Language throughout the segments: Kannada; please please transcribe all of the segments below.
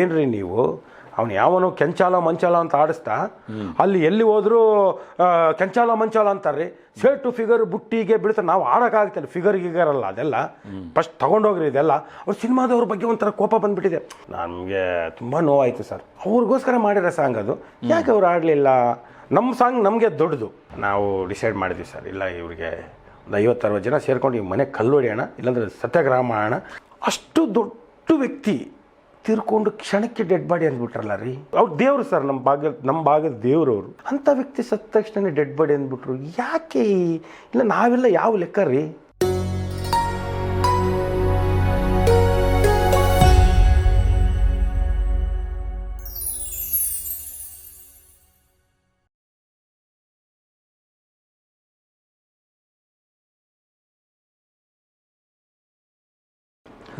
ಏನ್ರಿ ನೀವು? ಅವನು ಯಾವನು ಕೆಂಚಾಲ ಮಂಚಾಲ ಅಂತ ಆಡಿಸ್ತಾ, ಅಲ್ಲಿ ಎಲ್ಲಿ ಹೋದ್ರು ಕೆಂಚಾಲ ಮಂಚಾಲ ಅಂತಾರ್ರಿ. ಸೇಟು ಫಿಗರ್ ಬುಟ್ಟಿಗೆ ಬೀಳ್ತಾ ನಾವು ಆಡೋಕ್ಕಾಗ್ತಿಲ್ಲ. ಫಿಗರ್ ಗಿಗರ್ ಅಲ್ಲ, ಅದೆಲ್ಲ. ಫಸ್ಟ್ ತಗೊಂಡೋಗ್ರಿ ಇದೆಲ್ಲ. ಅವ್ರು ಸಿನಿಮಾದವ್ರ ಬಗ್ಗೆ ಒಂಥರ ಕೋಪ ಬಂದ್ಬಿಟ್ಟಿದೆ. ನಮಗೆ ತುಂಬ ನೋವಾಯಿತು ಸರ್. ಅವ್ರಿಗೋಸ್ಕರ ಮಾಡಿರೋ ಸಾಂಗ್ ಅದು. ಯಾಕೆ ಅವ್ರು ಆಡಲಿಲ್ಲ? ನಮ್ಮ ಸಾಂಗ್ ನಮಗೆ ದೊಡ್ಡದು. ನಾವು ಡಿಸೈಡ್ ಮಾಡಿದ್ವಿ ಸರ್. ಇಲ್ಲ, ಇವ್ರಿಗೆ ಒಂದು ಐವತ್ತರವತ್ತು ಜನ ಸೇರ್ಕೊಂಡು ಈ ಮನೆ ಕಲ್ಲು ಹೊಡೆಯೋಣ, ಇಲ್ಲಾಂದ್ರೆ ಸತ್ಯಾಗ್ರಹ ಮಾಡೋಣ. ಅಷ್ಟು ದೊಡ್ಡ ವ್ಯಕ್ತಿ ತೀರ್ಕೊಂಡು ಕ್ಷಣಕ್ಕೆ ಡೆಡ್ ಬಾಡಿ ಅಂದ್ಬಿಟ್ರಲ್ಲ ರೀ? ಅವ್ರು ದೇವರು ಸರ್ ನಮ್ಮ ಭಾಗ ನಮ್ಮ ಭಾಗದ ದೇವ್ರು ಅವರು. ಅಂಥ ವ್ಯಕ್ತಿ ಸತ್ತ ತಕ್ಷಣ ಡೆಡ್ ಬಾಡಿ ಅಂದ್ಬಿಟ್ರು. ಯಾಕೆ? ಇಲ್ಲ ನಾವೆಲ್ಲ ಯಾವ ಲೆಕ್ಕ ರೀ?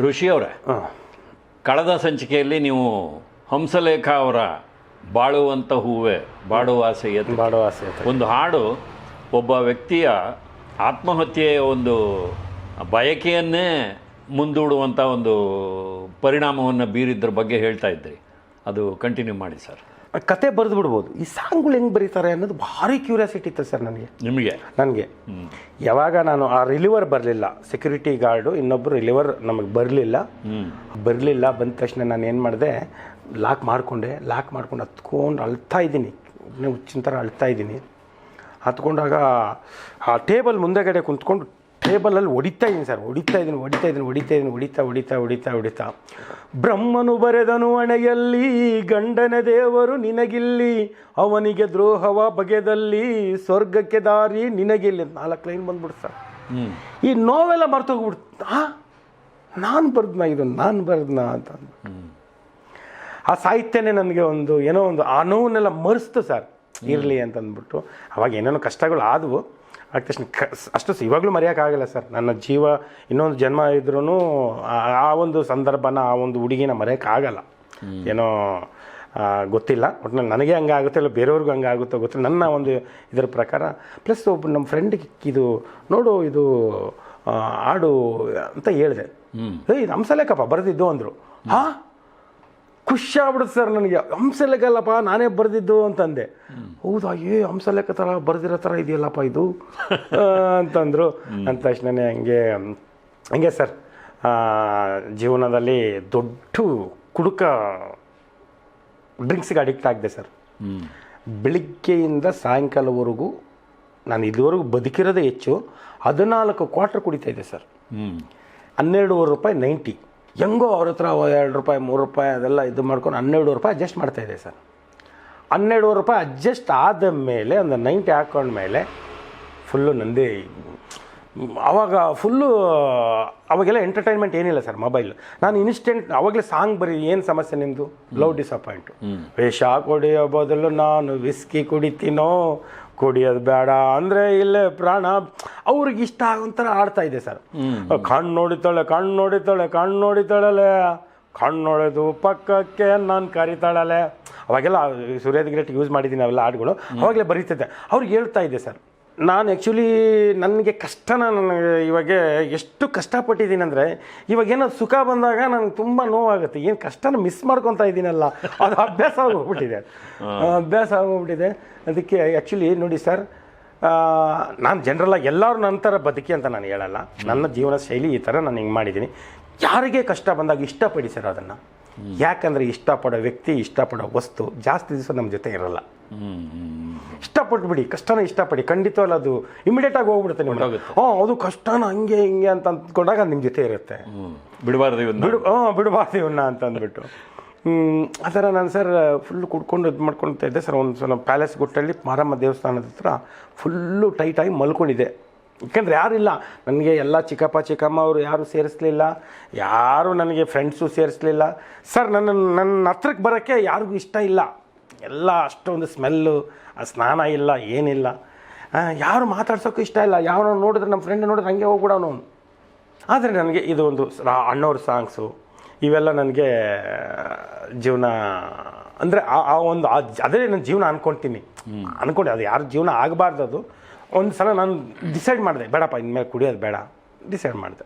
ಋಷಿ ಅವರೇ ಹಾಂ. ಕಳೆದ ಸಂಚಿಕೆಯಲ್ಲಿ ನೀವು ಹಂಸಲೇಖ ಅವರ ಬಾಳುವಂಥ ಹೂವೆ ಬಾಡುವಾಸೆ ಬಾಡುವಾಸೆ ಒಂದು ಹಾಡು ಒಬ್ಬ ವ್ಯಕ್ತಿಯ ಆತ್ಮಹತ್ಯೆಯ ಒಂದು ಬಯಕೆಯನ್ನೇ ಮುಂದೂಡುವಂಥ ಒಂದು ಪರಿಣಾಮವನ್ನು ಬೀರಿದ್ರ ಬಗ್ಗೆ ಹೇಳ್ತಾ ಇದ್ರಿ. ಅದು ಕಂಟಿನ್ಯೂ ಮಾಡಿ ಸರ್. ಕತೆ ಬರೆದು ಬಿಡ್ಬೋದು. ಈ ಸಾಂಗ್ಗಳು ಹೆಂಗೆ ಬರೀತಾರೆ ಅನ್ನೋದು ಭಾರಿ ಕ್ಯೂರಿಯಾಸಿಟಿ ಇತ್ತು ಸರ್ ನನಗೆ. ನಿಮಗೆ? ನನಗೆ. ಯಾವಾಗ ನಾನು ಆ ರಿಲಿವರ್ ಬರಲಿಲ್ಲ ಸೆಕ್ಯೂರಿಟಿ ಗಾರ್ಡು ಇನ್ನೊಬ್ಬರು ರಿಲಿವರ್ ನಮಗೆ ಬರಲಿಲ್ಲ. ಬರಲಿಲ್ಲ ಬಂದ ತಕ್ಷಣ ನಾನು ಏನು ಮಾಡಿದೆ ಲಾಕ್ ಮಾಡಿಕೊಂಡೆ ಲಾಕ್ ಮಾಡ್ಕೊಂಡು ಹತ್ಕೊಂಡು ಅಳ್ತಾ ಇದ್ದೀನಿ. ಹುಚ್ಚಿನ ಥರ ಅಳ್ತಾ ಇದ್ದೀನಿ. ಹತ್ಕೊಂಡಾಗ ಆ ಟೇಬಲ್ ಮುಂದೆಗಡೆ ಕುಂತ್ಕೊಂಡು ಟೇಬಲಲ್ಲಿ ಹೊಡಿತಾ ಇದ್ದೀನಿ ಸರ್ ಹೊಡಿತಾ ಇದ್ದೀನಿ ಹೊಡಿತಾ ಇದ್ದೀನಿ ಹೊಡಿತಾ ಇದ್ದೀನಿ ಹೊಡಿತಾ ಹೊಡಿತಾ ಹೊಡಿತಾ ಹೊಡಿತಾ. ಬ್ರಹ್ಮನು ಬರೆದನು ಹಣೆಯಲ್ಲಿ ಗಂಡನ ದೇವರು ನಿನಗಿಲ್ಲಿ ಅವನಿಗೆ ದ್ರೋಹವ ಬಗೆದಲ್ಲಿ ಸ್ವರ್ಗಕ್ಕೆ ದಾರಿ ನಿನಗಿಲ್ಲಿ. ನಾಲ್ಕು ಲೈನ್ ಬಂದ್ಬಿಡ್ತು ಸರ್. ಈ ನೋವೆಲ್ಲ ಮರ್ತೋಗ್ಬಿಡ್ತು. ನಾನು ಬರೆದ್ನ ಇದು? ನಾನು ಬರೆದ್ನ ಅಂತ ಆ ಸಾಹಿತ್ಯನೇ ನನಗೆ ಒಂದು ಏನೋ ಒಂದು ಆ ನೋವನ್ನೆಲ್ಲ ಮರೆಸ್ತು ಸರ್. ಇರಲಿ ಅಂತ ಅಂದ್ಬಿಟ್ಟು. ಅವಾಗ ಏನೇನೋ ಕಷ್ಟಗಳು ಆದವು. ಆದ ತಕ್ಷಣ ಕ ಅಷ್ಟು ಇವಾಗಲೂ ಮರೆಯೋಕ್ಕಾಗಲ್ಲ ಸರ್. ನನ್ನ ಜೀವ ಇನ್ನೊಂದು ಜನ್ಮ ಇದ್ರೂ ಆ ಒಂದು ಸಂದರ್ಭನ ಆ ಒಂದು ಹುಡುಗಿನ ಮರೆಯೋಕ್ಕಾಗಲ್ಲ ಏನೋ ಗೊತ್ತಿಲ್ಲ. ಒಟ್ಟಿನಲ್ಲಿ ನನಗೆ ಹಂಗೆ ಆಗುತ್ತೆ ಇಲ್ಲ ಬೇರೆಯವ್ರಿಗೂ ಹಂಗೆ ಆಗುತ್ತೋ ಗೊತ್ತಿಲ್ಲ. ನನ್ನ ಒಂದು ಇದರ ಪ್ರಕಾರ ಪ್ಲಸ್ ಒಬ್ಬ ನಮ್ಮ ಫ್ರೆಂಡಿಗೆ ಇದು ನೋಡು ಇದು ಹಾಡು ಅಂತ ಹೇಳಿದೆ. ಏಯ್ ನಮ್ಮ ಸಲೇಕಪ್ಪ ಬರೆದಿದ್ದು ಅಂದರು. ಹಾಂ? ಖುಷಿ ಆಗ್ಬಿಡುತ್ತೆ ಸರ್ ನನಗೆ. ಹಂಸಲೇಖಲ್ಲಪ್ಪ ನಾನೇ ಬರೆದಿದ್ದು ಅಂತಂದೆ. ಹೌದಾ ಏ ಹಂಸಲೇಖ ಥರ ಬರೆದಿರೋ ಥರ ಇದೆಯಲ್ಲಪ್ಪ ಇದು? ಅಂತಂದರು. ಅಂದ ತಕ್ಷಣನೇ ಹಂಗೆ ಹಂಗೆ ಸರ್ ಜೀವನದಲ್ಲಿ ದೊಡ್ಡ ಕುಡುಕ ಡ್ರಿಂಕ್ಸ್ಗೆ ಅಡಿಕ್ಟ್ ಆಗಿದೆ ಸರ್. ಬೆಳಿಗ್ಗೆಯಿಂದ ಸಾಯಂಕಾಲವರೆಗೂ ನಾನು ಇದುವರೆಗೂ ಬದುಕಿರೋದೇ ಹೆಚ್ಚು ಹದಿನಾಲ್ಕು ಕ್ವಾರ್ಟರ್ ಕುಡಿತಾ ಇದೆ ಸರ್. ಹನ್ನೆರಡೂವರೆ ರೂಪಾಯಿ ನೈಂಟಿ. ಹೆಂಗೋ ಅವ್ರ ಹತ್ರ ಎರಡು ರೂಪಾಯಿ ಮೂರು ರೂಪಾಯಿ ಅದೆಲ್ಲ ಇದು ಮಾಡ್ಕೊಂಡು ಹನ್ನೆರಡು ರೂಪಾಯಿ ಅಡ್ಜಸ್ಟ್ ಮಾಡ್ತಾ ಇದೆ ಸರ್. ಹನ್ನೆರಡುವರೆ ರೂಪಾಯಿ ಅಡ್ಜಸ್ಟ್ ಆದ ಮೇಲೆ ಒಂದು ನೈಂಟಿ ಹಾಕೊಂಡ್ಮೇಲೆ ಫುಲ್ಲು ನಂದಿ ಅವಾಗ ಫುಲ್ಲು ಅವಾಗೆಲ್ಲ ಎಂಟರ್ಟೈನ್ಮೆಂಟ್ ಏನಿಲ್ಲ ಸರ್ ಮೊಬೈಲ್ ನಾನು ಇನ್ಸ್ಟೆಂಟ್ ಅವಾಗಲೇ ಸಾಂಗ್ ಬರೀ ಏನು ಸಮಸ್ಯೆ ನಿಮ್ಮದು ಲವ್ ಡಿಸಪಾಯಿಂಟು ವೇಷ ಕುಡಿಯೋ ಬದಲು ನಾನು ವಿಸ್ಕಿ ಕುಡಿತೀನೋ? ಕುಡಿಯೋದು ಬೇಡ ಅಂದರೆ ಇಲ್ಲೇ ಪ್ರಾಣ. ಅವ್ರಿಗೆ ಇಷ್ಟ ಆಗೋಂಥರ ಆಡ್ತಾ ಇದೆ ಸರ್. ಕಣ್ಣು ನೋಡಿತಾಳೆ ಕಣ್ಣು ನೋಡಿತಾಳೆ ಕಣ್ಣು ನೋಡಿತಾಳಲೆ ಕಣ್ಣು ನೋಡೋದು ಪಕ್ಕಕ್ಕೆ ನಾನು ಕರಿತಾಳಲೆ ಅವಾಗೆಲ್ಲ ಸೂರ್ಯದ ಗ್ರೇಟ್ ಯೂಸ್ ಮಾಡಿದ್ದೀನಿ ಅವೆಲ್ಲ ಹಾಡುಗಳು. ಅವಾಗಲೇ ಬರೀತಿದ್ದೆ. ಅವ್ರಿಗೆ ಹೇಳ್ತಾ ಇದೆ ಸರ್. ನಾನು ಆ್ಯಕ್ಚುಲಿ ನನಗೆ ಕಷ್ಟನ ನನಗೆ ಇವಾಗ ಎಷ್ಟು ಕಷ್ಟಪಟ್ಟಿದ್ದೀನಿ ಅಂದರೆ ಇವಾಗ ಏನೋ ಸುಖ ಬಂದಾಗ ನನಗೆ ತುಂಬ ನೋವಾಗುತ್ತೆ. ಏನು ಕಷ್ಟನ ಮಿಸ್ ಮಾಡ್ಕೊತಾ ಇದ್ದೀನಲ್ಲ ಅದು ಅಭ್ಯಾಸ ಆಗೋಗ್ಬಿಟ್ಟಿದೆ ಅಭ್ಯಾಸ ಆಗೋಗ್ಬಿಟ್ಟಿದೆ ಅದಕ್ಕೆ ಆ್ಯಕ್ಚುಲಿ ನೋಡಿ ಸರ್ ನಾನು ಜನರಲ್ಲ ಎಲ್ಲರೂ ನನ್ನ ಥರ ಬದುಕಿ ಅಂತ ನಾನು ಹೇಳಲ್ಲ. ನನ್ನ ಜೀವನ ಶೈಲಿ ಈ ಥರ ನಾನು ಹಿಂಗೆ ಮಾಡಿದ್ದೀನಿ. ಯಾರಿಗೆ ಕಷ್ಟ ಬಂದಾಗ ಇಷ್ಟಪಡಿ ಸರ್ ಅದನ್ನು? ಯಾಕಂದರೆ ಇಷ್ಟಪಡೋ ವ್ಯಕ್ತಿ ಇಷ್ಟಪಡೋ ವಸ್ತು ಜಾಸ್ತಿ ದಿವಸ ನಮ್ಮ ಜೊತೆ ಇರಲ್ಲ. ಇಷ್ಟಪಟ್ಬಿಡಿ ಕಷ್ಟನ ಇಷ್ಟಪಡಿ ಖಂಡಿತವಲ್ಲ ಅದು ಇಮಿಡಿಯೇಟ್ ಆಗಿ ಹೋಗ್ಬಿಡುತ್ತೆ ನಿಮ್ಮ. ಹ್ಞೂ ಅದು ಕಷ್ಟನ ಹಂಗೆ ಹಿಂಗೆ ಅಂತ ಅಂದ್ಕೊಂಡಾಗ ಅದು ನಿಮ್ಮ ಜೊತೆ ಇರುತ್ತೆ. ಬಿಡಬಾರ್ದು ಇವನ್ನ. ಬಿಡು ಹ್ಞೂ ಬಿಡಬಾರ್ದು ಇವನ್ನ ಅಂತ ಅಂದ್ಬಿಟ್ಟು. ಆ ಥರ ನಾನು ಸರ್ ಫುಲ್ಲು ಕುಡ್ಕೊಂಡು ಇದು ಮಾಡ್ಕೊಳ್ತಾ ಇದ್ದೆ ಸರ್ ಒಂದು ಸಲ ಪ್ಯಾಲೇಸ್ ಗುಟ್ಟಲ್ಲಿ ಮಾರಮ್ಮ ದೇವಸ್ಥಾನದ ಹತ್ರ ಫುಲ್ಲು ಟೈಟಾಗಿ ಮಲ್ಕೊಂಡಿದ್ದೆ. ಯಾಕಂದ್ರೆ ಯಾರಿಲ್ಲ. ನನಗೆ ಎಲ್ಲ ಚಿಕ್ಕಪ್ಪ ಚಿಕ್ಕಮ್ಮ ಅವರು ಯಾರು ಸೇರಿಸ್ಲಿಲ್ಲ. ಯಾರು ನನಗೆ ಫ್ರೆಂಡ್ಸು ಸೇರಿಸ್ಲಿಲ್ಲ. ಸರ್ ನನ್ನ ನನ್ನ ಹತ್ರಕ್ಕೆ ಬರೋಕ್ಕೆ ಯಾರಿಗೂ ಇಷ್ಟ ಇಲ್ಲ. ಎಲ್ಲ ಅಷ್ಟೊಂದು ಸ್ಮೆಲ್ಲು ಆ ಸ್ನಾನ ಇಲ್ಲ ಏನಿಲ್ಲ. ಯಾರು ಮಾತಾಡ್ಸೋಕ್ಕೂ ಇಷ್ಟ ಇಲ್ಲ. ಯಾವ ನೋಡಿದ್ರೆ ನಮ್ಮ ಫ್ರೆಂಡ್ ನೋಡಿದ್ರೆ ಹಂಗೆ ಹೋಗ್ಬಿಡೋನು ಆದರೆ ನನಗೆ ಇದು ಒಂದು ಅಣ್ಣವ್ರ ಸಾಂಗ್ಸು ಇವೆಲ್ಲ ನನಗೆ ಜೀವನ ಅಂದರೆ ಆ ಒಂದು ಅದೇ ನನ್ನ ಜೀವನ ಅನ್ಕೊಳ್ತೀನಿ ಅನ್ಕೊಂಡೆ ಅದು ಯಾರ ಜೀವನ ಆಗಬಾರ್ದು ಅದು. ಒಂದು ಸಲ ನಾನು ಡಿಸೈಡ್ ಮಾಡಿದೆ, ಬೇಡಪ್ಪ, ಇನ್ಮೇಲೆ ಕುಡಿಯೋದು ಬೇಡ. ಡಿಸೈಡ್ ಮಾಡಿದೆ.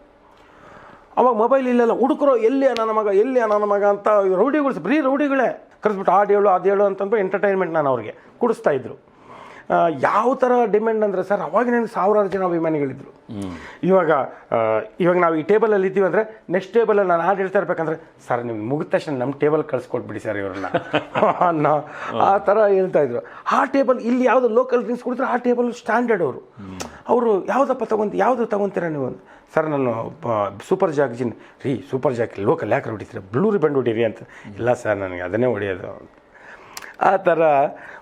ಅವಾಗ ಮೊಬೈಲ್ ಇಲ್ಲೆಲ್ಲ, ಹುಡುಕರು, ಎಲ್ಲಿ ನನ್ನ ಮಗ, ಎಲ್ಲಿ ನನ್ನ ಮಗ ಅಂತ ರೌಡಿಗಳು, ಬರೀ ರೌಡಿಗಳೇ. ಕರೆಸ್ಬಿಟ್ಟು ಹಾಡು ಹೇಳು, ಅದು ಹೇಳು ಅಂತಂದು ಎಂಟರ್ಟೈನ್ಮೆಂಟ್ ನಾನು ಅವ್ರಿಗೆ ಕುಡಿಸ್ತಾ ಇದ್ರು. ಯಾವ ಥರ ಡಿಮ್ಯಾಂಡ್ ಅಂದರೆ ಸರ್, ಅವಾಗಿನ ಸಾವಿರಾರು ಜನ ಅಭಿಮಾನಿಗಳಿದ್ರು. ಇವಾಗ ಇವಾಗ ನಾವು ಈ ಟೇಬಲಲ್ಲಿ ಇದ್ದೀವಿ ಅಂದರೆ ನೆಕ್ಸ್ಟ್ ಟೇಬಲಲ್ಲಿ ನಾನು ಹಾಡು ಹೇಳ್ತಾ ಇರ್ಬೇಕಂದ್ರೆ, ಸರ್ ನಿಮ್ಗೆ ಮುಗಿದ ತಕ್ಷಣ ನಮ್ಮ ಟೇಬಲ್ ಕಳ್ಸ್ಕೊಟ್ಬಿಡಿ ಸರ್ ಇವ್ರನ್ನ. ಅನ್ನೋ ಆ ಥರ ಹೇಳ್ತಾ ಇದ್ರು. ಆ ಟೇಬಲ್ ಇಲ್ಲಿ ಯಾವುದು ಲೋಕಲ್ ಡ್ರಿಂಕ್ಸ್ ಕುಡಿದ್ರೆ ಆ ಟೇಬಲ್ ಸ್ಟ್ಯಾಂಡರ್ಡ್ ಅವರು. ಅವರು ಯಾವುದಪ್ಪ ತಗೊಂತ, ಯಾವುದು ತಗೊಂತೀರಾ ನೀವು ಸರ್, ನಾನು ಸೂಪರ್ ಜಾಕ್ ಜಿನ್ ರೀ ಸೂಪರ್ ಜಾಕ್ ಲೋಕಲ್ ಯಾಕೆ ಹೊಡಿತೀರ? ಬ್ಲೂರಿ ರಿಬಂಡ್ ಹೊಡೀರಿ ಅಂತ. ಇಲ್ಲ ಸರ್, ನನಗೆ ಅದನ್ನೇ ಹೊಡೆಯೋದು. ಆ ಥರ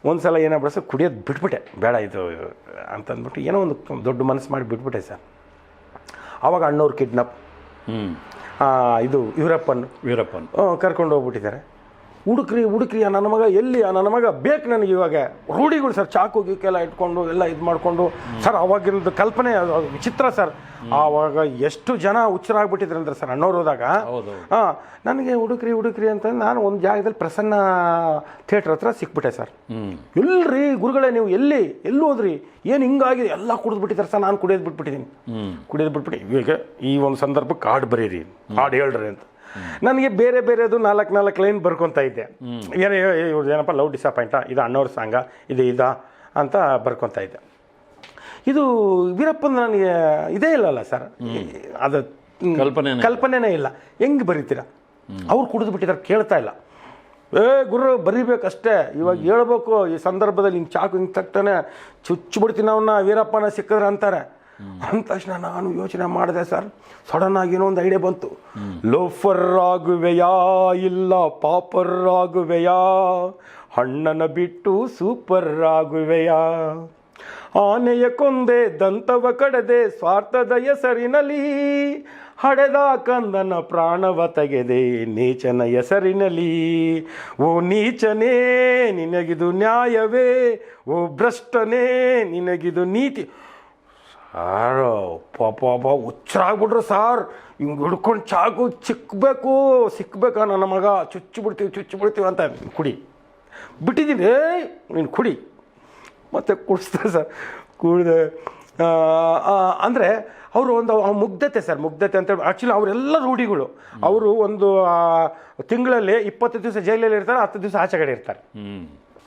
ಒಂದು ಸಲ ಏನಾಗ್ಬಿಡ ಸರ್ ಕುಡಿಯೋದು ಬಿಟ್ಬಿಟ್ಟೆ. ಬೇಡ ಇದು ಅಂತಂದ್ಬಿಟ್ಟು ಏನೋ ಒಂದು ದೊಡ್ಡ ಮನಸ್ಸು ಮಾಡಿ ಬಿಟ್ಬಿಟ್ಟೆ ಸರ್. ಆವಾಗ ಅಣ್ಣವ್ರು ಕಿಡ್ನಪ್ ಹ್ಞೂ ಇದು ಯೂರಪ್ಪನ್ ವೀರಪ್ಪನ್. ಕರ್ಕೊಂಡು ಹೋಗ್ಬಿಟ್ಟಿದ್ದಾರೆ. ಹುಡುಕ್ರಿ ಹುಡುಕ್ರಿ ಆ ನನ್ನ ಮಗ ಎಲ್ಲಿ ಆ ನನ್ನ ಮಗ? ಬೇಕು ನನಗೆ ಇವಾಗ. ರೂಢಿಗಳು ಸರ್ ಚಾಕು ಗೀಕೆಲ್ಲ ಇಟ್ಕೊಂಡು ಎಲ್ಲ ಇದು ಮಾಡಿಕೊಂಡು. ಸರ್ ಅವಾಗಿರೋದು ಕಲ್ಪನೆ ವಿಚಿತ್ರ ಸರ್. ಆವಾಗ ಎಷ್ಟು ಜನ ಹುಚ್ಚರಾಗ್ಬಿಟ್ಟಿದ್ರು ಅಂದ್ರೆ ಸರ್ ಅಣ್ಣವ್ರು ಹೋದಾಗ. ಹೌದು ಹಾಂ ನನಗೆ ಹುಡುಕ್ರಿ ಹುಡುಕ್ರಿ ಅಂತ ನಾನು ಒಂದು ಜಾಗದಲ್ಲಿ ಪ್ರಸನ್ನ ಥಿಯೇಟ್ರ್ ಹತ್ರ ಸಿಕ್ಬಿಟ್ಟೆ ಸರ್. ಎಲ್ರಿ ಗುರುಗಳೇ ನೀವು ಎಲ್ಲಿ ಎಲ್ಲಿ ಹೋದ್ರಿ? ಏನು ಹಿಂಗಾಗಿದೆ? ಎಲ್ಲ ಕುಡಿದು ಬಿಟ್ಟಿದ್ದಾರೆ ಸರ್ ನಾನು ಕುಡಿಯೋದು ಬಿಟ್ಬಿಟ್ಟಿದ್ದೀನಿ. ಕುಡಿಯೋದು ಬಿಟ್ಬಿಟ್ಟು ಈಗ ಈ ಒಂದು ಸಂದರ್ಭಕ್ಕೆ ಹಾಡು ಬರೀರಿ. ಹಾಡು ಹೇಳ್ರಿ ಅಂತ. ನನಗೆ ಬೇರೆ ಬೇರೆದು ನಾಲ್ಕು ನಾಲ್ಕು ಲೈನ್ ಬರ್ಕೊತಾ ಇದ್ದೆ. ಏನೋ ಏನಪ್ಪ ಲವ್ ಡಿಸಪಾಯಿಂಟ ಇದು ಅಣ್ಣವ್ರ ಸಾಂಗ ಇದು ಇದಾ ಅಂತ ಬರ್ಕೊತಾ ಇದ್ದೆ. ಇದು ವೀರಪ್ಪನ ನನಗೆ ಇದೇ ಇಲ್ಲಲ್ಲ ಸರ್. ಅದು ಕಲ್ಪನೆ ಕಲ್ಪನೆನೇ ಇಲ್ಲ. ಹೆಂಗೆ ಬರೀತೀರಾ? ಅವ್ರು ಕುಡಿದು ಬಿಟ್ಟಿದ್ದಾರೆ ಕೇಳ್ತಾ ಇಲ್ಲ. ಏ ಗುರು ಬರೀಬೇಕಷ್ಟೇ. ಇವಾಗ ಹೇಳ್ಬೇಕು ಈ ಸಂದರ್ಭದಲ್ಲಿ ಹಿಂಗೆ ಚಾಕು ಹಿಂಗೆ ತಗ್ತಾನೆ ಚುಚ್ಚಿಬಿಡ್ತೀನಿ ಅವನ್ನ ವೀರಪ್ಪನ ಸಿಕ್ಕಿದ್ರೆ ಅಂತಾರೆ. ಅಂದ ತಕ್ಷಣ ನಾನು ಯೋಚನೆ ಮಾಡಿದೆ, ಸರ್ ಸಡನ್ ಆಗಿ ಒಂದು ಐಡಿಯಾ ಬಂತು. ಲೋಫರ್ ಆಗುವೆಯಾ ಇಲ್ಲ ಪಾಪರ್ ಆಗುವೆಯಾ ಹಣ್ಣನ ಬಿಟ್ಟು ಸೂಪರ್ ಆಗುವೆಯಾ ಆನೆಯ ಕೊಂದೆ ದಂತವ ಕಡದೆ ಸ್ವಾರ್ಥದ ಹೆಸರಿನಲ್ಲಿ, ಹಡೆದ ಕಂದನ ಪ್ರಾಣವ ತೆಗೆದೆ ನೀಚನ ಹೆಸರಿನಲ್ಲಿ. ಓ ನೀಚನೇ, ನಿನಗಿದು ನ್ಯಾಯವೇ. ಓ ಭ್ರಷ್ಟನೇ, ನಿನಗಿದು ನೀತಿ. ಸಾರು ಪಾಪ ಹುಚ್ಚರಾಗ್ಬಿಟ್ರು ಸಾರ್. ಹಿಂಗೆ ಹಿಡ್ಕೊಂಡು ಚಾಕು ಚಿಕ್ಕಬೇಕು ಸಿಕ್ಕಬೇಕಾ ನನ್ನ ಮಗ. ಚುಚ್ಚು ಬಿಡ್ತೀವಿ ಚುಚ್ಚು ಬಿಡ್ತೀವಿ ಅಂತ. ಕುಡಿ. ಬಿಟ್ಟಿದ್ದೀನಿ. ನೀನು ಕುಡಿ. ಮತ್ತೆ ಕುಡಿಸ್ದೆ ಸರ್. ಕುಡಿದೆ. ಅಂದರೆ ಅವರು ಒಂದು ಮುಗ್ಧತೆ ಸರ್ ಮುಗ್ಧತೆ ಅಂತ ಆ್ಯಕ್ಚುಲಿ ಅವರೆಲ್ಲ ರೂಢಿಗಳು. ಅವರು ಒಂದು ತಿಂಗಳಲ್ಲಿ ಇಪ್ಪತ್ತು ದಿವಸ ಜೈಲಲ್ಲಿ ಇರ್ತಾರೆ ಹತ್ತು ದಿವಸ ಆಚೆ ಕಡೆ ಇರ್ತಾರೆ. ಹ್ಞೂ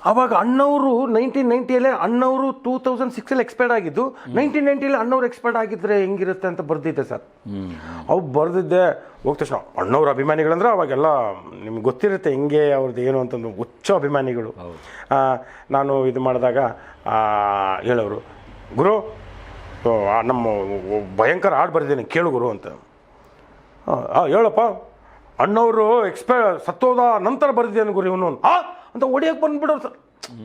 ಅವಾಗ ಅಣ್ಣವರು ನೈನ್ಟೀನ್ ನೈಂಟಿಯಲ್ಲೇ ಅಣ್ಣವರು ಟೂ ತೌಸಂಡ್ ಸಿಕ್ಸಲ್ಲಿ ಎಕ್ಸ್ಪೈರ್ಡ್ ಆಗಿದ್ದು, ನೈನ್ಟೀನ್ ನೈಂಟಿಯಲ್ಲಿ ಅಣ್ಣವ್ರು ಎಕ್ಸ್ಪೈರ್ಡ್ ಆಗಿದ್ರೆ ಹೆಂಗಿರುತ್ತೆ ಅಂತ ಬರೆದಿದ್ದೆ ಸರ್. ಅವು ಬರೆದಿದ್ದೆ ಹೋಗ್ ತಕ್ಷಣ ಅಣ್ಣವ್ರ ಅಭಿಮಾನಿಗಳಂದ್ರೆ ಅವಾಗೆಲ್ಲ ನಿಮ್ಗೆ ಗೊತ್ತಿರುತ್ತೆ ಹೆಂಗೆ ಅವ್ರದ್ದು ಏನು ಅಂತಂದು ಹುಚ್ಚ ಅಭಿಮಾನಿಗಳು. ನಾನು ಇದು ಮಾಡಿದಾಗ ಹೇಳೋರು, ಗುರು ನಮ್ಮ ಭಯಂಕರ ಹಾಡು ಬರೆದಿದ್ದೀನಿ, ಕೇಳು ಗುರು ಅಂತ. ಹಾಂ ಹೇಳಪ್ಪ, ಅಣ್ಣವರು ಎಕ್ಸ್ಪೈರ್ ಸತ್ತೋದ ನಂತರ ಬರೆದಿದ್ದೇನೆ ಗುರು ಇವನು. ಆ ಅಂತ ಹೊಡಿಯಕ್ಕೆ ಬಂದ್ಬಿಡೋರು ಸರ್.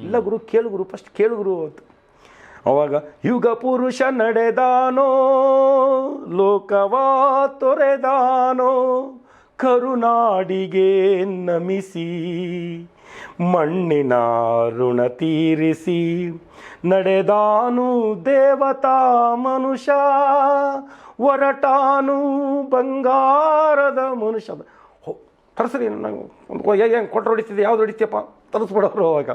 ಇಲ್ಲ ಗುರು, ಕೇಳು ಗುರು ಫಸ್ಟ್ ಕೇಳು ಗುರು ಅಂತ. ಅವಾಗ, ಯುಗ ಪುರುಷ ನಡೆದಾನೋ, ಲೋಕವಾ ತೊರೆದಾನೋ, ಕರುನಾಡಿಗೆ ನಮಿಸಿ, ಮಣ್ಣಿನ ಋಣ ತೀರಿಸಿ, ನಡೆದಾನು ದೇವತಾ ಮನುಷ್ಯ ಹೊರಟಾನು ಬಂಗಾರದ ಮನುಷ್ಯ. ತರಿಸ್ರಿ, ನಂಗೆ ಒಂದು ಹೆಂಗೆ ಕೊಟ್ಟರು ಹೊಡಿತಿದ್ದೆ ಯಾವ್ದು ಹೊಡಿತೀಯಪ್ಪ? ತರಿಸ್ಬಿಡೋರು ಅವಾಗ.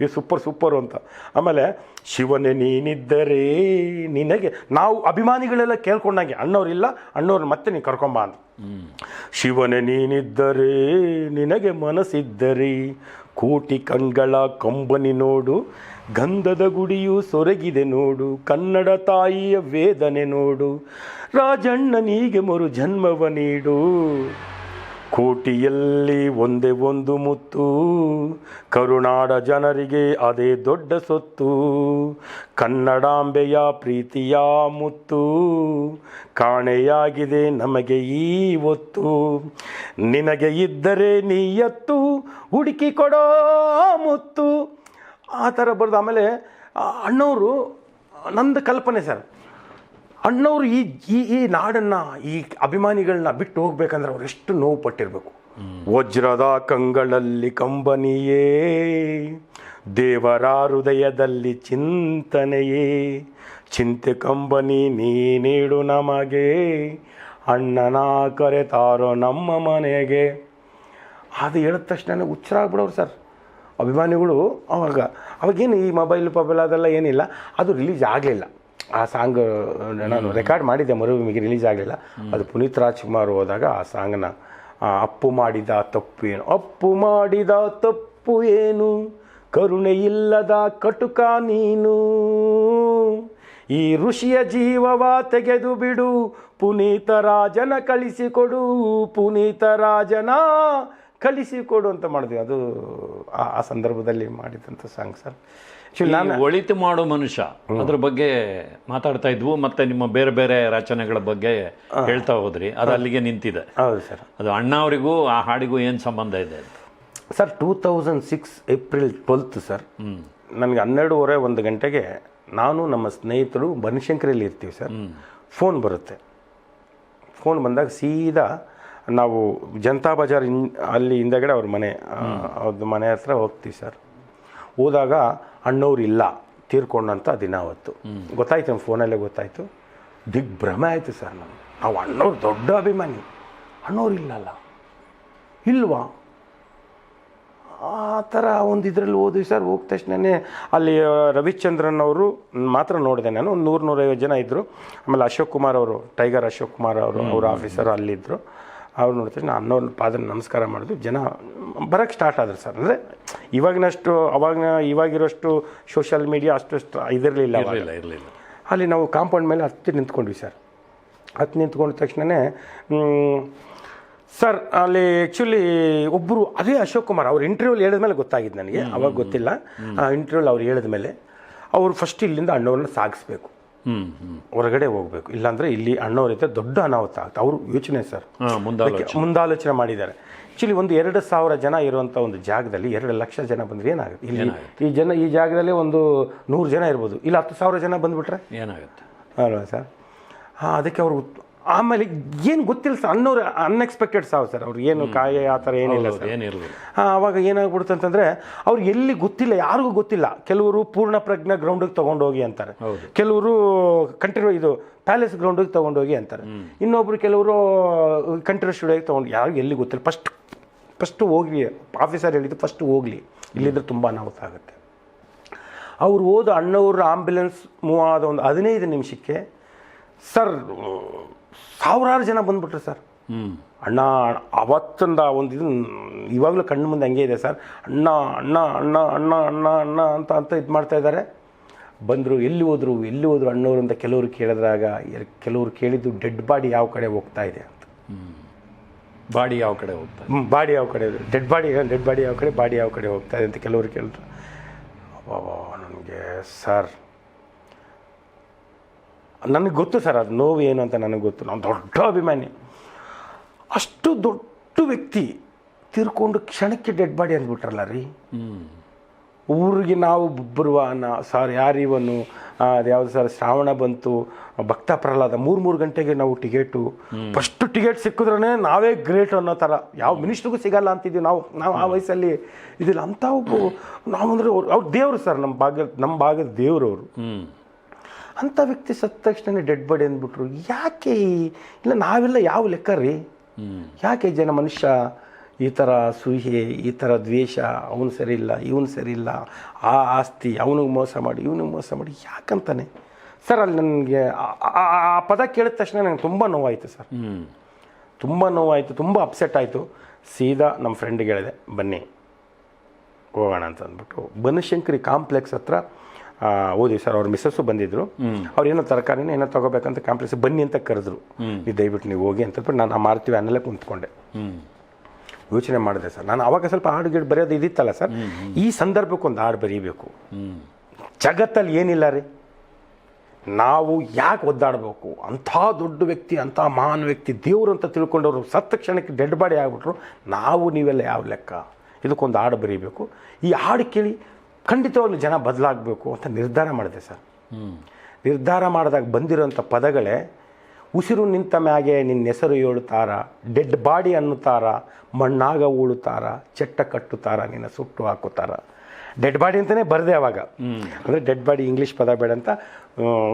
ಈ ಸೂಪರ್ ಸೂಪರು ಅಂತ. ಆಮೇಲೆ, ಶಿವನೇ ನೀನಿದ್ದರೆ ನಿನಗೆ, ನಾವು ಅಭಿಮಾನಿಗಳೆಲ್ಲ ಕೇಳ್ಕೊಂಡಂಗೆ ಅಣ್ಣವ್ರಿಲ್ಲ ಅಣ್ಣವ್ರನ್ನ ಮತ್ತೆ ನೀನು ಕರ್ಕೊಂಬ ಅಂತ ಶಿವನೇ ನೀನಿದ್ದರೆ ನಿನಗೆ ಮನಸ್ಸಿದ್ದರೆ, ಕೋಟಿ ಕಂಗಳ ಕಂಬನಿ ನೋಡು, ಗಂಧದ ಗುಡಿಯು ಸೊರಗಿದೆ ನೋಡು, ಕನ್ನಡ ತಾಯಿಯ ವೇದನೆ ನೋಡು ರಾಜಣ್ಣನಿಗೆ ಮರು ಜನ್ಮವ ನೀಡು. ಕೋಟಿಯಲ್ಲಿ ಒಂದೇ ಒಂದು ಮುತ್ತು ಕರುನಾಡ ಜನರಿಗೆ ಅದೇ ದೊಡ್ಡ ಸೊತ್ತು. ಕನ್ನಡಾಂಬೆಯ ಪ್ರೀತಿಯ ಮುತ್ತು. ಕಾಣೆಯಾಗಿದೆ ನಮಗೆ ಈ ಒತ್ತು. ನಿನಗೆ ಇದ್ದರೆ ನೀಯತ್ತು ಹುಡುಕಿ ಕೊಡೋ ಮುತ್ತು. ಆ ಥರ ಬರೆದು ಆಮೇಲೆ ಅಣ್ಣವರು, ನಂದು ಕಲ್ಪನೆ ಸರ್. ಅಣ್ಣವರು ಈ ಈ ನಾಡನ್ನು, ಈ ಅಭಿಮಾನಿಗಳನ್ನ ಬಿಟ್ಟು ಹೋಗ್ಬೇಕಂದ್ರೆ ಅವ್ರು ಎಷ್ಟು ನೋವು ಪಟ್ಟಿರಬೇಕು. ವಜ್ರದ ಕಂಗಳಲ್ಲಿ ಕಂಬನಿಯೇ ದೇವರ ಹೃದಯದಲ್ಲಿ ಚಿಂತನೆಯೇ. ಚಿಂತೆ ಕಂಬನಿ ನೀಡು ನಮಗೆ, ಅಣ್ಣನ ಕರೆತಾರೋ ನಮ್ಮ ಮನೆಗೆ. ಅದು ಹೇಳಿದ ತಕ್ಷಣ ಹುಚ್ಚರಾಗ್ಬಿಡೋರು ಸರ್. ಅಭಿಮಾನಿಗಳು, ಅವಾಗ, ಅವಾಗೇನು ಈ ಮೊಬೈಲ್ ಪೊಬೈಲ್ ಅದೆಲ್ಲ ಏನಿಲ್ಲ, ಅದು ರಿಲೀಸ್ ಆಗಲಿಲ್ಲ. ಆ ಸಾಂಗ್, ನಾನು ರೆಕಾರ್ಡ್ ಮಾಡಿದ್ದೆ ಮರುಭೂಮಿಗೆ ರಿಲೀಸ್ ಆಗಲಿಲ್ಲ. ಅದು ಪುನೀತ್ ರಾಜ್ಕುಮಾರ್ ಹೋದಾಗ ಆ ಸಾಂಗ್ನ. ಅಪ್ಪು ಮಾಡಿದ ತಪ್ಪು ಏನು? ಅಪ್ಪು ಮಾಡಿದ ತಪ್ಪು ಏನು? ಕರುಣೆ ಇಲ್ಲದ ಕಟುಕ ನೀನು. ಈ ಋಷಿಯ ಜೀವವ ತೆಗೆದು ಬಿಡು, ಪುನೀತ ರಾಜನ ಕಳಿಸಿಕೊಡು, ಪುನೀತ ರಾಜನ ಕಳಿಸಿಕೊಡು ಅಂತ ಮಾಡಿದ್ವಿ. ಅದು ಆ- ಸಂದರ್ಭದಲ್ಲಿ ಮಾಡಿದಂಥ ಸಾಂಗ್ ಸರ್. ನಾನು ಒಳಿತು ಮಾಡೋ ಮನುಷ್ಯ ಅದ್ರ ಬಗ್ಗೆ ಮಾತಾಡ್ತಾ ಇದ್ವು ಮತ್ತೆ ನಿಮ್ಮ ಬೇರೆ ಬೇರೆ ರಚನೆಗಳ ಬಗ್ಗೆ ಹೇಳ್ತಾ ಹೋದ್ರಿ. ಅದು ಅಲ್ಲಿಗೆ ನಿಂತಿದೆ. ಹೌದು ಸರ್. ಅದು ಅಣ್ಣವರಿಗೂ ಆ ಹಾಡಿಗೂ ಏನು ಸಂಬಂಧ ಇದೆ ಅಂತ sir two thousand six April twelfth sir ನನಗೆ ಹನ್ನೆರಡೂವರೆ ಒಂದು ಗಂಟೆಗೆ ನಾನು ನಮ್ಮ ಸ್ನೇಹಿತರು ಬನಶಂಕರಿಯಲ್ಲಿ ಇರ್ತೀವಿ ಸರ್. ಫೋನ್ ಬರುತ್ತೆ. ಫೋನ್ ಬಂದಾಗ ಸೀದಾ ನಾವು ಜನತಾ ಬಜಾರ್ ಇನ್ ಅಲ್ಲಿ ಹಿಂದಗಡೆ ಅವ್ರ ಮನೆ ಅವ್ರದ್ದು ಮನೆ ಹತ್ರ ಹೋಗ್ತೀವಿ ಸರ್. ಹೋದಾಗ ಅಣ್ಣವ್ರು ಇಲ್ಲ ತೀರ್ಕೊಂಡಂಥ ದಿನ ಅವತ್ತು ಗೊತ್ತಾಯ್ತು ನಮ್ಮ ಫೋನಲ್ಲೇ ಗೊತ್ತಾಯಿತು? ದಿಗ್ಭ್ರಮೆ ಆಯಿತು ಸರ್ ನಮ್ಗೆ. ನಾವು ಅಣ್ಣವ್ರು ದೊಡ್ಡ ಅಭಿಮಾನಿ. ಅಣ್ಣವ್ರು ಇಲ್ಲಲ್ಲ. ಇಲ್ವಾ? ಆ ಥರ ಒಂದು ಇದರಲ್ಲಿ ಹೋದ್ವಿ ಸರ್ ಹೋದ ತಕ್ಷಣನೇ ಅಲ್ಲಿ ರವಿಚಂದ್ರನ್ ಅವರು ಮಾತ್ರ ನೋಡಿದೆ ನಾನು. ಒಂದು ನೂರು ನೂರೈವತ್ತು ಜನ ಇದ್ದರು ಆಮೇಲೆ ಅಶೋಕ್ ಕುಮಾರ್ ಅವರು ಟೈಗರ್ ಅಶೋಕ್ ಕುಮಾರ್ ಅವರು ಅವ್ರ ಆಫೀಸರು ಅಲ್ಲಿದ್ದರು ಅವ್ರು ನೋಡ್ತಾರೆ ನಾನು ಅನ್ನೋ ಪಾದ್ರ ನಮಸ್ಕಾರ ಮಾಡಿದ್ರು ಜನ ಬರೋಕ್ಕೆ ಸ್ಟಾರ್ಟ್ ಆದರು ಸರ್. ಅಂದರೆ ಇವಾಗಿನಷ್ಟು ಅವಾಗ ಇವಾಗಿರೋಷ್ಟು ಸೋಷಿಯಲ್ ಮೀಡಿಯಾ ಅಷ್ಟು ಇದಿರಲಿಲ್ಲ ಇರಲಿಲ್ಲ ಇರಲಿಲ್ಲ. ಅಲ್ಲಿ ನಾವು ಕಾಂಪೌಂಡ್ ಮೇಲೆ ಹತ್ತಿ ನಿಂತ್ಕೊಂಡ್ವಿ ಸರ್. ಹತ್ತಿ ನಿಂತ್ಕೊಂಡ ತಕ್ಷಣವೇ ಸರ್ ಅಲ್ಲಿ ಆ್ಯಕ್ಚುಲಿ ಒಬ್ಬರು ಅದೇ ಅಶೋಕ್ ಕುಮಾರ್ ಅವ್ರು ಇಂಟರ್ವ್ಯೂಲ್ ಹೇಳಿದ ಮೇಲೆ ಗೊತ್ತಾಗಿದ್ದು ನನಗೆ ಅವಾಗ ಗೊತ್ತಿಲ್ಲ. ಆ ಇಂಟರ್ವ್ಯೂಲ್ ಅವ್ರು ಹೇಳಿದ ಮೇಲೆ ಅವರು ಫಸ್ಟ್ ಇಲ್ಲಿಂದ ಅಣ್ಣವ್ರನ್ನ ಸಾಗಿಸ್ಬೇಕು. ಹೊರಗಡೆ ಹೋಗಬೇಕು. ಇಲ್ಲಾಂದರೆ ಇಲ್ಲಿ ಅಣ್ಣವ್ರ ದೊಡ್ಡ ಅನಾಹುತ ಆಗುತ್ತೆ. ಅವರು ಯೋಚನೆ ಸರ್. ಮುಂದಾಲೋಚನೆ. ಮಾಡಿದ್ದಾರೆ. ಆ್ಯಕ್ಚುಲಿ ಒಂದು ಎರಡು ಸಾವಿರ ಜನ ಇರುವಂಥ ಒಂದು ಜಾಗದಲ್ಲಿ ಎರಡು ಲಕ್ಷ ಜನ ಬಂದರೆ ಏನಾಗುತ್ತೆ? ಇಲ್ಲಿ ಈ ಜನ ಈ ಜಾಗದಲ್ಲಿ ಒಂದು ನೂರು ಜನ ಇರ್ಬೋದು. ಇಲ್ಲ ಹತ್ತು ಸಾವಿರ ಜನ ಬಂದುಬಿಟ್ರೆ? ಏನಾಗುತ್ತೆ? ಅಲ್ವಾ ಸರ್? ಹಾಂ ಅದಕ್ಕೆ ಅವರು ಆಮೇಲೆ ಏನು ಗೊತ್ತಿಲ್ಲ ಸರ್ ಅನ್ನೋರು ಅನ್ಎಕ್ಸ್ಪೆಕ್ಟೆಡ್ ಸಾವು ಸರ್ ಅವ್ರು. ಏನು ಕಾಯ ಆ ಥರ ಏನಿಲ್ಲ ಸರ್. ಏನಿರಲಿಲ್ಲ ಅವಾಗ ಏನಾಗ್ಬಿಡುತ್ತೆ ಅಂತಂದರೆ ಅವ್ರು ಎಲ್ಲಿ ಗೊತ್ತಿಲ್ಲ ಯಾರಿಗೂ ಗೊತ್ತಿಲ್ಲ. ಕೆಲವರು ಪೂರ್ಣ ಪ್ರಜ್ಞಾ ಗ್ರೌಂಡಿಗೆ ತೊಗೊಂಡೋಗಿ ಅಂತಾರೆ. ಕೆಲವರು ಕಂಟ್ರಿ ಇದು ಪ್ಯಾಲೇಸ್ ಗ್ರೌಂಡಿಗೆ ತೊಗೊಂಡೋಗಿ ಅಂತಾರೆ. ಇನ್ನೊಬ್ರು ಕೆಲವರು ಕಂಟ್ರಿ ಸ್ಟುಡಿಯೋಗೆ ತೊಗೊಂಡು ಯಾರಿಗೂ ಎಲ್ಲಿ ಗೊತ್ತಿಲ್ಲ. ಫಸ್ಟ್ ಫಸ್ಟು ಹೋಗಲಿ ಆಫೀಸರ್ ಹೇಳಿದ್ದು ಫಸ್ಟ್ ಹೋಗಲಿ. ಇಲ್ಲಿದ್ರೆ ತುಂಬ ಅನಾಹುತ ಆಗುತ್ತೆ. ಅವ್ರು ಹೋದ ಅಣ್ಣವ್ರ ಆಂಬ್ಯುಲೆನ್ಸ್ ಮೂವ್ ಆದ ಒಂದು ಹದಿನೈದು ನಿಮಿಷಕ್ಕೆ ಸರ್ ಸಾವಿರಾರು ಜನ ಬಂದ್ಬಿಟ್ರು ಸರ್. ಅಣ್ಣ ಅವತ್ತಿಂದ ಒಂದು ಇದು ಇವಾಗಲೂ ಕಣ್ಣು ಮುಂದೆ ಹಂಗೆ ಇದೆ ಸರ್. ಅಣ್ಣ ಅಣ್ಣ ಅಣ್ಣ ಅಣ್ಣ ಅಣ್ಣ ಅಣ್ಣ ಅಂತ ಅಂತ ಇದು ಮಾಡ್ತಾ ಇದ್ದಾರೆ ಬಂದರು ಎಲ್ಲಿ ಹೋದರು ಎಲ್ಲಿ ಹೋದರು ಅಣ್ಣವ್ರು ಅಂತ ಕೆಲವರು ಕೇಳಿದ್ರಾಗ ಎಲ್- ಕೆಲವರು ಕೇಳಿದ್ದು ಡೆಡ್ ಬಾಡಿ ಯಾವ ಕಡೆ ಹೋಗ್ತಾ ಇದೆ ಅಂತ. ಬಾಡಿ ಯಾವ ಕಡೆ ಹೋಗ್ತಾ ಬಾಡಿ ಯಾವ ಕಡೆ ಡೆಡ್ ಬಾಡಿ ಡೆಡ್ ಬಾಡಿ ಯಾವ ಕಡೆ ಬಾಡಿ ಯಾವ ಕಡೆ ಹೋಗ್ತಾ ಇದೆ ಅಂತ ಕೆಲವರು ಕೇಳಿದ್ರು. ನನಗೆ ಸರ್ ನನಗೆ ಗೊತ್ತು ಸರ್, ಅದು ನೋವು ಏನು ಅಂತ ನನಗೆ ಗೊತ್ತು. ನಾನು ದೊಡ್ಡ ಅಭಿಮಾನಿ. ಅಷ್ಟು ದೊಡ್ಡ ವ್ಯಕ್ತಿ ತಿರ್ಕೊಂಡು ಕ್ಷಣಕ್ಕೆ ಡೆಡ್ ಬಾಡಿ ಅಂದ್ಬಿಟ್ರಲ್ಲ ರೀ. ಊರಿಗೆ ನಾವು ಬರುವ ನಾ ಸರ್ ಯಾರಿವನು ಅದು ಯಾವುದು ಸರ್, ಶ್ರಾವಣ ಬಂತು, ಭಕ್ತ ಪ್ರಹ್ಲಾದ, ಮೂರು ಮೂರು ಗಂಟೆಗೆ ನಾವು ಟಿಕೆಟು. ಫಸ್ಟ್ ಟಿಕೆಟ್ ಸಿಕ್ಕಿದ್ರೇ ನಾವೇ ಗ್ರೇಟ್ ಅನ್ನೋ ಥರ ಯಾವ ಮಿನಿಸ್ಟ್ರಿಗೂ ಸಿಗಲ್ಲ ಅಂತಿದ್ವಿ ನಾವು ನಾವು ಆ ವಯಸ್ಸಲ್ಲಿ ಇದಿಲ್ಲ. ಅಂಥ ಒಬ್ಬ ನಾವು ಅವ್ರು ಅವ್ರು ದೇವರು ಸರ್ ನಮ್ಮ ಭಾಗ ನಮ್ಮ ಭಾಗದ ದೇವರು ಅವರು. ಅಂಥ ವ್ಯಕ್ತಿ ಸತ್ತ ತಕ್ಷಣ ಡೆಡ್ ಬಾಡಿ ಅಂದ್ಬಿಟ್ರು. ಯಾಕೆ ಇಲ್ಲ, ನಾವೆಲ್ಲ ಯಾವ ಲೆಕ್ಕ ರೀ ಯಾಕೆ ಜನ ಮನುಷ್ಯ ಈ ಥರ ಸೂಹೆ ಈ ಥರ ದ್ವೇಷ, ಅವನು ಸರಿ ಇಲ್ಲ, ಇವನು ಸರಿ ಇಲ್ಲ, ಆ ಆಸ್ತಿ, ಅವನಿಗೆ ಮೋಸ ಮಾಡಿ, ಇವನಿಗೆ ಮೋಸ ಮಾಡಿ, ಯಾಕಂತಾನೆ? ಸರ್, ಅಲ್ಲಿ ನನಗೆ ಆ- ಪದ ಕೇಳಿದ ತಕ್ಷಣ ನನಗೆ ತುಂಬ ನೋವಾಯಿತು ಸರ್. ತುಂಬ ನೋವಾಯಿತು, ತುಂಬ ಅಪ್ಸೆಟ್ ಆಯಿತು. ಸೀದಾ ನಮ್ಮ ಫ್ರೆಂಡ್ಗೆ ಹೇಳಿದೆ, ಬನ್ನಿ, ಹೋಗೋಣ ಅಂತ ಅಂದ್ಬಿಟ್ಟು. ಬನಶಂಕರಿ ಕಾಂಪ್ಲೆಕ್ಸ್ ಹತ್ರ ಹೋದ್ವಿ ಸರ್ ಅವ್ರ ಮಿಸ್ಸಸ್ಸು ಬಂದಿದ್ದರು ಅವ್ರು ಏನೋ ತರಕಾರಿನ ಏನೋ ತೊಗೋಬೇಕಂತ ಕಾಂಪ್ಲೆಕ್ಸ್ ಬನ್ನಿ ಅಂತ ಕರೆದ್ರು. ನೀವು ದಯವಿಟ್ಟು ನೀವು ಹೋಗಿ ಅಂತ ಹೇಳ್ಬಿಟ್ಟು ನಾನು ಆ ಮಾರ್ತೀವಿ ಅನ್ನಲ್ಲೇ ಕುಂತ್ಕೊಂಡೆ. ಹ್ಮ್. ಯೋಚನೆ ಮಾಡಿದೆ ಸರ್. ನಾನು ಅವಾಗ ಸ್ವಲ್ಪ ಹಾಡು ಗಿಡ ಬರೆಯೋದು ಇದಿತ್ತಲ್ಲ ಸರ್. ಈ ಸಂದರ್ಭಕ್ಕೆ ಒಂದು ಹಾಡು ಬರೀಬೇಕು. ಜಗತ್ತಲ್ಲಿ ಏನಿಲ್ಲ ರೀ. ನಾವು ಯಾಕೆ ಒದ್ದಾಡಬೇಕು? ಅಂಥ ದೊಡ್ಡ ವ್ಯಕ್ತಿ ಅಂಥ ಮಹಾನ್ ವ್ಯಕ್ತಿ ದೇವರು ಅಂತ ತಿಳ್ಕೊಂಡವರು ಸತ್ತ ಕ್ಷಣಕ್ಕೆ ಡೆಡ್ ಬಾಡಿ ಆಗ್ಬಿಟ್ರು. ನಾವು ನೀವೆಲ್ಲ ಯಾವ ಲೆಕ್ಕ? ಇದಕ್ಕೊಂದು ಹಾಡು ಬರೀಬೇಕು. ಈ ಹಾಡು ಕೇಳಿ ಖಂಡಿತವಾಗ್ಲೂ ಜನ ಬದಲಾಗಬೇಕು ಅಂತ ನಿರ್ಧಾರ ಮಾಡಿದೆ ಸರ್. ನಿರ್ಧಾರ ಮಾಡಿದಾಗ ಬಂದಿರೋಂಥ ಪದಗಳೇ, ಉಸಿರು ನಿಂತ ಮ್ಯಾಗೆ ನಿನ್ನ ಹೆಸರು ಹೇಳುತ್ತಾರ, ಡೆಡ್ ಬಾಡಿ ಅನ್ನುತ್ತಾರ, ಮಣ್ಣಾಗ ಉಳುತ್ತಾರ, ಚೆಟ್ಟ ಕಟ್ಟುತ್ತಾರ, ನಿನ್ನ ಸುಟ್ಟು ಹಾಕುತ್ತಾರ. ಡೆಡ್ ಬಾಡಿ ಅಂತಲೇ ಬರದೆ ಅವಾಗ. ಅಂದರೆ ಡೆಡ್ ಬಾಡಿ ಇಂಗ್ಲೀಷ್ ಪದ ಬೇಡ ಅಂತ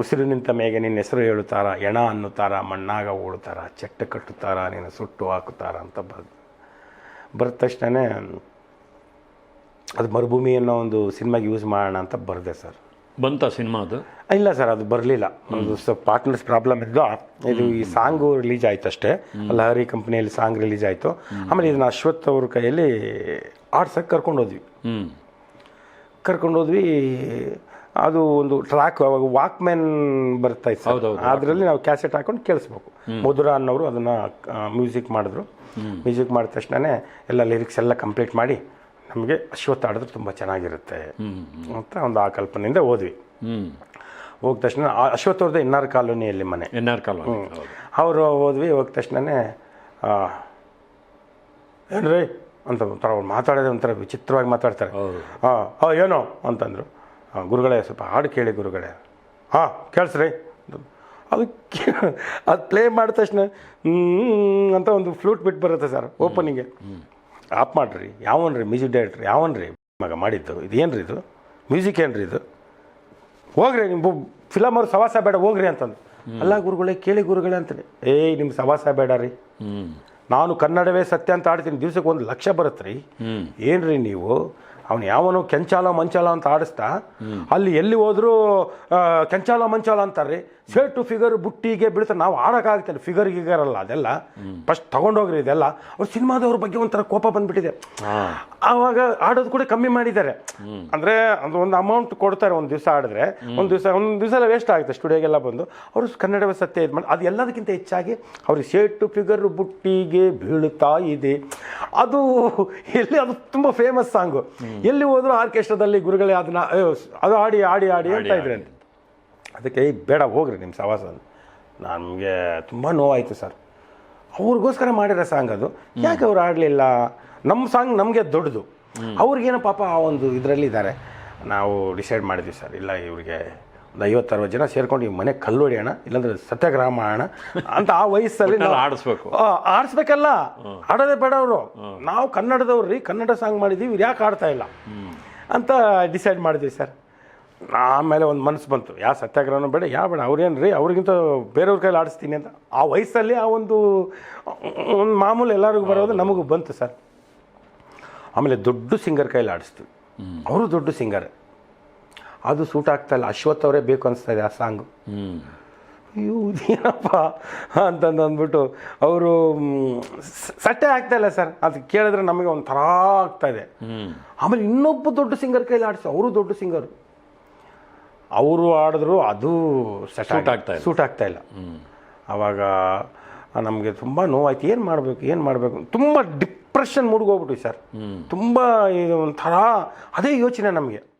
ಉಸಿರು ನಿಂತ ಮೇಲೆ ನಿನ್ನ ಹೆಸರು ಹೇಳುತ್ತಾರ, ಎಣ ಅನ್ನುತ್ತಾರ, ಮಣ್ಣಾಗ ಉಳುತ್ತಾರ, ಚೆಟ್ಟ ಕಟ್ಟುತ್ತಾರ, ನಿನ್ನ ಸುಟ್ಟು ಹಾಕುತ್ತಾರ ಅಂತ ಬರ್ದು. ಬರೆದ ತಕ್ಷಣ ಅದು ಮರುಭೂಮಿ ಅನ್ನೋ ಒಂದು ಸಿನಿಮಾಗೆ ಯೂಸ್ ಮಾಡೋಣ ಅಂತ ಬರೆದೆ ಸರ್. ಬಂತ ಸಿನಿಮಾ ಅದು? ಇಲ್ಲ ಸರ್ ಅದು ಬರಲಿಲ್ಲ. ಒಂದು ಸ್ವಲ್ಪ ಪಾರ್ಟ್ನರ್ಸ್ ಪ್ರಾಬ್ಲಮ್ ಇದ್ದು ಇದು ಈ ಸಾಂಗು ರಿಲೀಸ್ ಆಯ್ತು ಅಷ್ಟೇ ಲಹರಿ ಕಂಪ್ನಿಯಲ್ಲಿ ಸಾಂಗ್ ರಿಲೀಸ್ ಆಯಿತು. ಆಮೇಲೆ ಇದನ್ನ ಅಶ್ವಥ್ ಅವ್ರ ಕೈಯಲ್ಲಿ ಆಡ್ಸಕ್ಕೆ ಕರ್ಕೊಂಡು ಹೋದ್ವಿ. ಹ್ಞೂ ಕರ್ಕೊಂಡು ಹೋದ್ವಿ. ಅದು ಒಂದು ಟ್ರ್ಯಾಕ್ ಅವಾಗ ವಾಕ್ಮ್ಯಾನ್ ಬರ್ತಾ ಇತ್ತು ಅದರಲ್ಲಿ ನಾವು ಕ್ಯಾಸೆಟ್ ಹಾಕೊಂಡು ಕೇಳಿಸ್ಬೇಕು. ಮಧುರ ಅನ್ನೋರು ಅದನ್ನು ಮ್ಯೂಸಿಕ್ ಮಾಡಿದ್ರು. ಮ್ಯೂಸಿಕ್ ಮಾಡಿದ ತಕ್ಷಣನೇ ಎಲ್ಲ ಲಿರಿಕ್ಸ್ ಎಲ್ಲ ಕಂಪ್ಲೀಟ್ ಮಾಡಿ ನಮಗೆ ಅಶ್ವತ್ಥ ಆಡಿದ್ರೆ ತುಂಬ ಚೆನ್ನಾಗಿರುತ್ತೆ ಅಂತ ಒಂದು ಆ ಕಲ್ಪನೆಯಿಂದ ಹೋದ್ವಿ. ಹೋದ ತಕ್ಷಣ ಅಶ್ವತ್ಥ ಅವ್ರದ್ದು ಎನ್ ಆರ್ ಕಾಲೋನಿಯಲ್ಲಿ ಮನೆ. ಎನ್ ಆರ್ ಕಾಲೋನಿ ಅವರು ಹೋದ್ವಿ ಹೋದ ತಕ್ಷಣನೇ ಏನ್ರಿ? ಅಂತ ಒಂಥರ ಅವ್ರು ಮಾತಾಡೋದು ಒಂಥರ ವಿಚಿತ್ರವಾಗಿ ಮಾತಾಡ್ತಾರೆ. ಹೌದು. ಹಾಂ ಹಾಂ ಏನೋ ಅಂತಂದರು. ಹಾಂ ಗುರುಗಳೇ ಸ್ವಲ್ಪ ಹಾಡು ಕೇಳಿ ಗುರುಗಳೇ. ಹಾಂ ಕೇಳಿಸ್ರಿ. ಅದು ಅದು ಪ್ಲೇ ಮಾಡಿದ ತಕ್ಷಣ ಅಂತ ಒಂದು ಫ್ಲೂಟ್ ಬಿಟ್ಟು ಬರುತ್ತೆ ಸರ್ ಓಪನಿಂಗ್ಗೆ ಆಫ್ ಮಾಡಿರಿ. ಯಾವನ್ರಿ? Music director. ಯಾವನ್ರಿ? ಮಗ ಮಾಡಿದ್ದು. ಇದು ಏನು ರೀ ಇದು? ಮ್ಯೂಸಿಕ್ ಏನು ರೀ ಇದು? ಹೋಗ್ರಿ ನಿಮ್ಮ ಫಿಲಮ್ ಅವ್ರು ಸವಾಸ ಬೇಡ ಹೋಗ್ರಿ ಅಂತಂದು. ಅಲ್ಲ ಗುರುಗಳೇ ಕೇಳಿ ಗುರುಗಳೇ ಅಂತಾನೆ ಏಯ್ ನಿಮ್ಮ ಸವಾಸ ಬೇಡ ರೀ. ನಾನು ಕನ್ನಡವೇ ಸತ್ಯ ಅಂತ ಆಡ್ತೀನಿ. ದಿವ್ಸಕ್ಕೆ ಒಂದು ಲಕ್ಷ ಬರುತ್ತೆ ರೀ ಏನ್ರಿ ನೀವು? ಅವನು ಯಾವನು ಕೆಂಚಾಲ ಮಂಚಾಲ ಅಂತ ಆಡಿಸ್ತಾ ಅಲ್ಲಿ ಎಲ್ಲಿ ಹೋದ್ರು ಕೆಂಚಾಲ ಮಂಚಾಲ ಅಂತಾರ್ರಿ. ಸೇರ್ ಟು ಫಿಗರ್ ಬುಟ್ಟಿಗೆ ಬೀಳ್ತಾರೆ. ನಾವು ಆಡೋಕ್ಕಾಗ್ತಿಲ್ಲ. ಫಿಗರ್ ಗಿಗರ್ ಅಲ್ಲ ಅದೆಲ್ಲ. ಫಸ್ಟ್ ತೊಗೊಂಡೋಗ್ರಿ ಇದೆಲ್ಲ. ಅವ್ರು ಸಿನಿಮಾದವ್ರ ಬಗ್ಗೆ ಒಂಥರ ಕೋಪ ಬಂದ್ಬಿಟ್ಟಿದೆ. ಆವಾಗ ಆಡೋದು ಕೂಡ ಕಮ್ಮಿ ಮಾಡಿದ್ದಾರೆ. ಅಂದರೆ ಅದು ಒಂದು ಅಮೌಂಟ್ ಕೊಡ್ತಾರೆ ಒಂದು ದಿವಸ ಆಡಿದ್ರೆ. ಒಂದು ದಿವಸ ಒಂದು ದಿವಸ ಎಲ್ಲ ವೇಸ್ಟ್ ಆಗುತ್ತೆ ಸ್ಟುಡಿಯೋಗೆಲ್ಲ ಬಂದು. ಅವರು ಕನ್ನಡವೇ ಸತ್ಯ ಇದು ಮಾಡಿ ಅದು ಎಲ್ಲದಕ್ಕಿಂತ ಹೆಚ್ಚಾಗಿ ಅವ್ರಿಗೆ ಶೇಟ್ ಟು ಫಿಗರ್ ಬುಟ್ಟಿಗೆ ಬೀಳುತ್ತಾ ಇದೆ. ಅದು ಎಲ್ಲಿ ಅದು ತುಂಬ ಫೇಮಸ್ ಸಾಂಗು ಎಲ್ಲಿ ಹೋದರೂ ಆರ್ಕೆಸ್ಟ್ರಾದಲ್ಲಿ ಗುರುಗಳೇ ಅದನ್ನ ಅದು ಆಡಿ ಆಡಿ ಆಡಿ ಅಂತ ಇದ್ರೆ ಅದಕ್ಕೆ "ಏಯ್, ಬೇಡ ಹೋಗ್ರಿ ನಿಮ್ಮ ಸವಾಸ ನಮಗೆ ತುಂಬ ನೋವಾಯಿತು ಸರ್. ಅವ್ರಿಗೋಸ್ಕರ ಮಾಡಿರೋ ಸಾಂಗ್ ಅದು. ಯಾಕೆ ಅವ್ರು ಆಡಲಿಲ್ಲ ನಮ್ಮ ಸಾಂಗ್ ನಮಗೆ ದೊಡ್ಡದು. ಅವ್ರಿಗೇನು ಪಾಪ ಆ ಒಂದು ಇದರಲ್ಲಿ ಇದ್ದಾರೆ ನಾವು ಡಿಸೈಡ್ ಮಾಡಿದ್ವಿ ಸರ್ ಇಲ್ಲ ಇವ್ರಿಗೆ ಒಂದು ಐವತ್ತರವತ್ತು ಜನ ಸೇರ್ಕೊಂಡು ಈ ಮನೆ ಕಲ್ಲು ಹೊಡಿಯೋಣ ಇಲ್ಲಾಂದ್ರೆ ಸತ್ಯಾಗ್ರಹ ಮಾಡೋಣ ಅಂತ ಆ ವಯಸ್ಸಲ್ಲಿ ನಾವು ಆಡಿಸ್ಬೇಕು ಆಡಿಸ್ಬೇಕಲ್ಲ ಆಡೋದೇ ಬೇಡ ಅವರು. ನಾವು ಕನ್ನಡದವ್ರು ರೀ ಕನ್ನಡ ಸಾಂಗ್ ಮಾಡಿದ್ದೀವಿ ಇವ್ರು ಯಾಕೆ ಆಡ್ತಾ ಇಲ್ಲ? ಅಂತ ಡಿಸೈಡ್ ಮಾಡಿದ್ವಿ ಸರ್. ಆಮೇಲೆ ಒಂದು ಮನಸ್ಸು ಬಂತು. ಯಾವ ಸತ್ಯಾಗ್ರಹನೂ ಬೇಡ ಯಾವ ಬೇಡ ಅವ್ರೇನು ರೀ ಅವ್ರಿಗಿಂತ ಬೇರೆಯವ್ರ ಕೈಲಿ ಆಡಿಸ್ತೀನಿ ಅಂತ. ಆ ವಯಸ್ಸಲ್ಲಿ ಆ ಒಂದು ಒಂದು ಮಾಮೂಲು ಎಲ್ಲರಿಗೂ ಬರೋದು ನಮಗೂ ಬಂತು ಸರ್. ಆಮೇಲೆ ದೊಡ್ಡ ಸಿಂಗರ್ ಕೈಲಿ ಆಡಿಸ್ತು. ಅವರು ದೊಡ್ಡ ಸಿಂಗರ್. ಅದು ಸೂಟ್ ಆಗ್ತಾ ಇಲ್ಲ. ಅಶ್ವಥ್ ಅವರೇ ಬೇಕು ಅನಿಸ್ತಾ ಇದೆ ಆ ಸಾಂಗು. ಅಯ್ಯೋ ಏನಪ್ಪ ಅಂತಂದು ಅಂದ್ಬಿಟ್ಟು ಅವರು ಸಟ್ಟೆ ಆಗ್ತಾಯಿಲ್ಲ ಸರ್. ಅದು ಕೇಳಿದ್ರೆ ನಮಗೆ ಒಂಥರ ಆಗ್ತಾ ಇದೆ. ಆಮೇಲೆ ಇನ್ನೊಬ್ಬ ದೊಡ್ಡ ಸಿಂಗರ್ ಕೈಲಿ ಆಡಿಸಿ ಅವರು ದೊಡ್ಡ ಸಿಂಗರು. ಅವರು ಆಡಿದ್ರು ಅದು ಸೆಟ್ ಆಗ್ತಾ ಇಲ್ಲ. ಸೂಟ್ ಆಗ್ತಾ ಇಲ್ಲ. ಆವಾಗ ನಮಗೆ ತುಂಬ ನೋವಾಯ್ತು. ಏನು ಮಾಡಬೇಕು ಏನು ಮಾಡಬೇಕು? ತುಂಬ ಡಿಪ್ರೆಷನ್ ಮೂಡ್ಗೋಗ್ಬಿಟ್ವಿ ಸರ್. ತುಂಬ ಇದು ಒಂಥರ ಅದೇ ಯೋಚನೆ ನಮಗೆ.